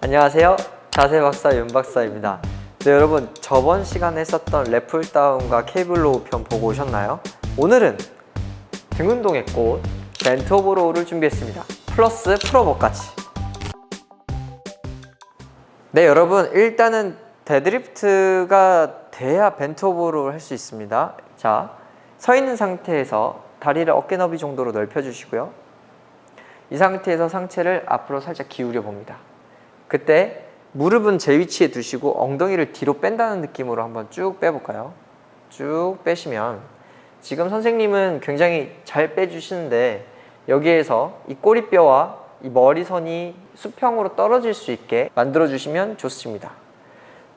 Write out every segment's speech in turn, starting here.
안녕하세요. 자세 박사 윤 박사입니다. 네, 여러분 저번 시간에 했었던 래플 다운과 케이블 로우 편 보고 오셨나요? 오늘은 등 운동의 꽃 벤트 오브 로우를 준비했습니다. 플러스 풀업업까지. 네, 여러분 일단은 데드리프트가 돼야 벤트 오브 로우를 할 수 있습니다. 자, 서 있는 상태에서 다리를 어깨 너비 정도로 넓혀 주시고요. 이 상태에서 상체를 앞으로 살짝 기울여 봅니다. 그때 무릎은 제 위치에 두시고 엉덩이를 뒤로 뺀다는 느낌으로 한번 쭉 빼볼까요? 쭉 빼시면 지금 선생님은 굉장히 잘 빼주시는데 여기에서 이 꼬리뼈와 이 머리선이 수평으로 떨어질 수 있게 만들어주시면 좋습니다.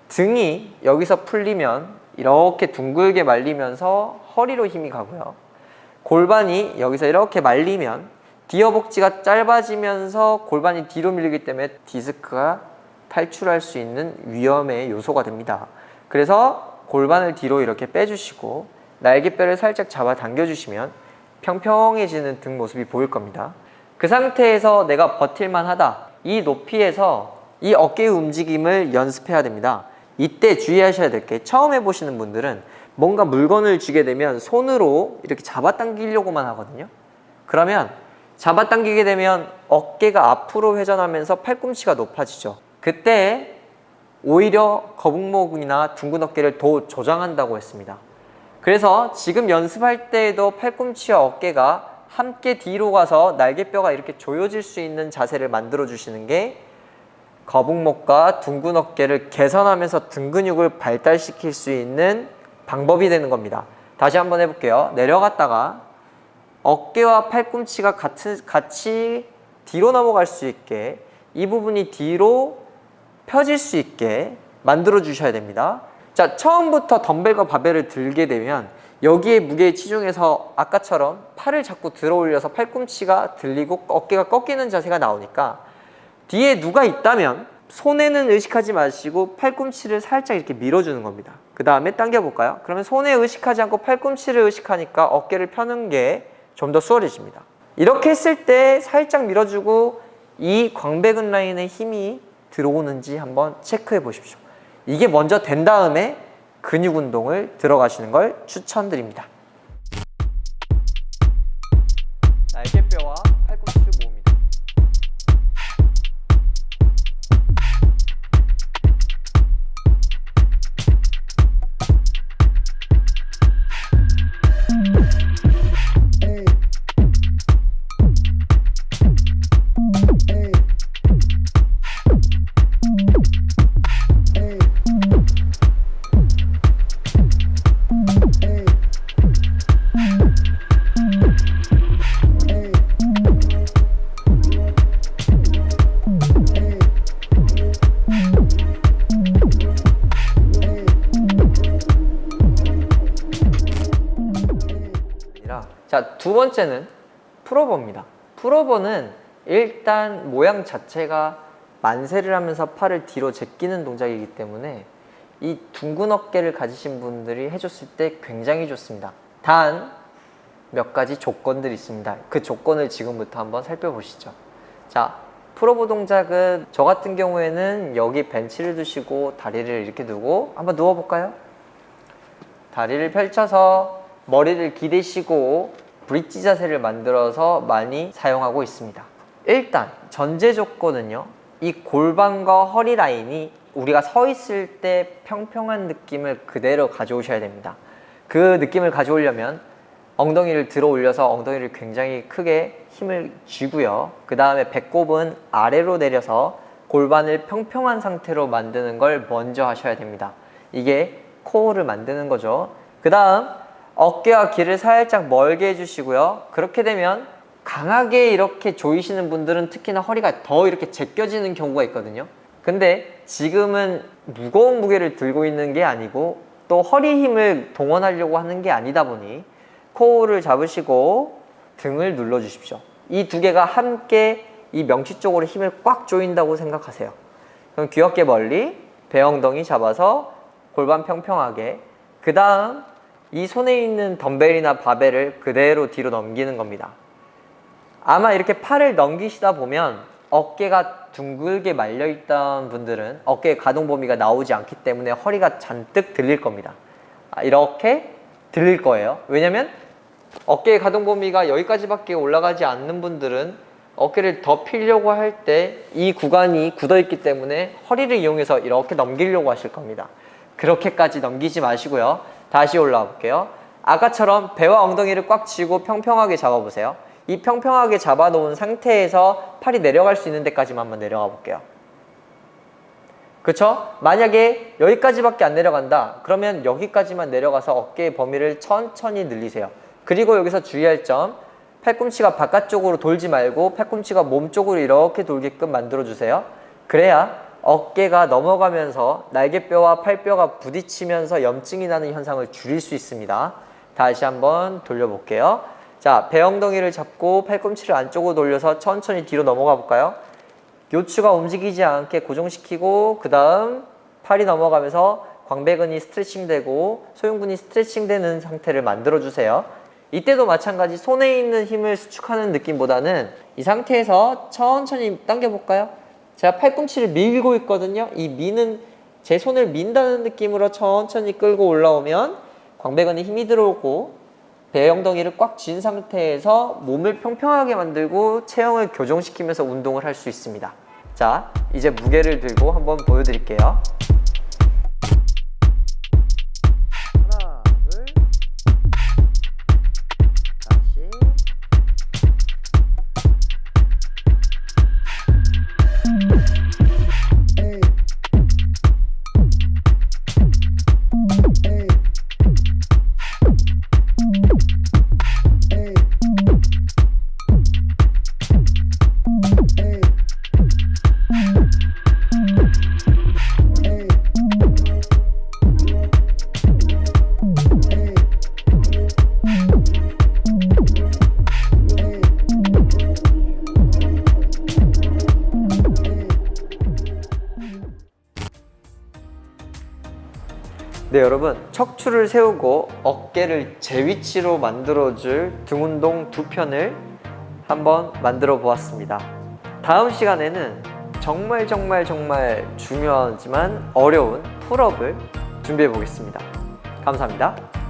등이 여기서 풀리면 이렇게 둥글게 말리면서 허리로 힘이 가고요. 골반이 여기서 이렇게 말리면 디어 복지가 짧아지면서 골반이 뒤로 밀리기 때문에 디스크가 탈출할 수 있는 위험의 요소가 됩니다. 그래서 골반을 뒤로 이렇게 빼주시고 날개뼈를 살짝 잡아 당겨주시면 평평해지는 등 모습이 보일 겁니다. 그 상태에서 내가 버틸만 하다. 이 높이에서 이 어깨의 움직임을 연습해야 됩니다. 이때 주의하셔야 될 게 처음 해보시는 분들은 뭔가 물건을 쥐게 되면 손으로 이렇게 잡아당기려고만 하거든요. 그러면 잡아당기게 되면 어깨가 앞으로 회전하면서 팔꿈치가 높아지죠. 그때 오히려 거북목이나 둥근 어깨를 더 조장한다고 했습니다. 그래서 지금 연습할 때에도 팔꿈치와 어깨가 함께 뒤로 가서 날개뼈가 이렇게 조여질 수 있는 자세를 만들어 주시는 게 거북목과 둥근 어깨를 개선하면서 등 근육을 발달시킬 수 있는 방법이 되는 겁니다. 다시 한번 해볼게요. 내려갔다가 어깨와 팔꿈치가 같이, 같이 뒤로 넘어갈 수 있게 이 부분이 뒤로 펴질 수 있게 만들어 주셔야 됩니다. 자, 처음부터 덤벨과 바벨을 들게 되면 여기에 무게에 치중해서 아까처럼 팔을 자꾸 들어 올려서 팔꿈치가 들리고 어깨가 꺾이는 자세가 나오니까 뒤에 누가 있다면 손에는 의식하지 마시고 팔꿈치를 살짝 이렇게 밀어주는 겁니다. 그 다음에 당겨볼까요? 그러면 손에 의식하지 않고 팔꿈치를 의식하니까 어깨를 펴는 게 좀 더 수월해집니다. 이렇게 했을 때 살짝 밀어주고 이 광배근 라인에 힘이 들어오는지 한번 체크해 보십시오. 이게 먼저 된 다음에 근육 운동을 들어가시는 걸 추천드립니다. 자, 두 번째는 풀어버입니다. 풀어버는 일단 모양 자체가 만세를 하면서 팔을 뒤로 제끼는 동작이기 때문에 이 둥근 어깨를 가지신 분들이 해줬을 때 굉장히 좋습니다. 단 몇 가지 조건들이 있습니다. 그 조건을 지금부터 한번 살펴보시죠. 자, 풀어보 동작은 저 같은 경우에는 여기 벤치를 두시고 다리를 이렇게 두고 한번 누워볼까요? 다리를 펼쳐서 머리를 기대시고 브릿지 자세를 만들어서 많이 사용하고 있습니다. 일단 전제 조건은요. 이 골반과 허리 라인이 우리가 서 있을 때 평평한 느낌을 그대로 가져오셔야 됩니다. 그 느낌을 가져오려면 엉덩이를 들어 올려서 엉덩이를 굉장히 크게 힘을 쥐고요. 그 다음에 배꼽은 아래로 내려서 골반을 평평한 상태로 만드는 걸 먼저 하셔야 됩니다. 이게 코어를 만드는 거죠. 그 다음 어깨와 귀를 살짝 멀게 해주시고요. 그렇게 되면 강하게 이렇게 조이시는 분들은 특히나 허리가 더 이렇게 제껴지는 경우가 있거든요. 근데 지금은 무거운 무게를 들고 있는 게 아니고 또 허리 힘을 동원하려고 하는 게 아니다 보니 코어를 잡으시고 등을 눌러 주십시오. 이 두 개가 함께 이 명치 쪽으로 힘을 꽉 조인다고 생각하세요. 그럼 귀 어깨 멀리 배 엉덩이 잡아서 골반 평평하게 그 다음 이 손에 있는 덤벨이나 바벨을 그대로 뒤로 넘기는 겁니다. 아마 이렇게 팔을 넘기시다 보면 어깨가 둥글게 말려 있던 분들은 어깨의 가동 범위가 나오지 않기 때문에 허리가 잔뜩 들릴 겁니다. 아, 이렇게 들릴 거예요. 왜냐면 어깨의 가동 범위가 여기까지밖에 올라가지 않는 분들은 어깨를 더 피려고 할 때 이 구간이 굳어 있기 때문에 허리를 이용해서 이렇게 넘기려고 하실 겁니다. 그렇게까지 넘기지 마시고요. 다시 올라와 볼게요. 아까처럼 배와 엉덩이를 꽉 쥐고 평평하게 잡아보세요. 이 평평하게 잡아놓은 상태에서 팔이 내려갈 수 있는 데까지만 한번 내려가 볼게요. 그쵸? 만약에 여기까지밖에 안 내려간다. 그러면 여기까지만 내려가서 어깨의 범위를 천천히 늘리세요. 그리고 여기서 주의할 점, 팔꿈치가 바깥쪽으로 돌지 말고 팔꿈치가 몸 쪽으로 이렇게 돌게끔 만들어 주세요. 그래야 어깨가 넘어가면서 날개뼈와 팔뼈가 부딪히면서 염증이 나는 현상을 줄일 수 있습니다. 다시 한번 돌려볼게요. 자, 배엉덩이를 잡고 팔꿈치를 안쪽으로 돌려서 천천히 뒤로 넘어가 볼까요? 요추가 움직이지 않게 고정시키고 그 다음 팔이 넘어가면서 광배근이 스트레칭 되고 소흉근이 스트레칭 되는 상태를 만들어 주세요. 이때도 마찬가지 손에 있는 힘을 수축하는 느낌보다는 이 상태에서 천천히 당겨 볼까요? 제가 팔꿈치를 밀고 있거든요. 이 미는 제 손을 민다는 느낌으로 천천히 끌고 올라오면 광배근에 힘이 들어오고 배 엉덩이를 꽉 쥔 상태에서 몸을 평평하게 만들고 체형을 교정시키면서 운동을 할 수 있습니다. 자, 이제 무게를 들고 한번 보여드릴게요. 네, 여러분. 척추를 세우고 어깨를 제 위치로 만들어줄 등 운동 두 편을 한번 만들어 보았습니다. 다음 시간에는 정말 정말 정말 중요하지만 어려운 풀업을 준비해 보겠습니다. 감사합니다.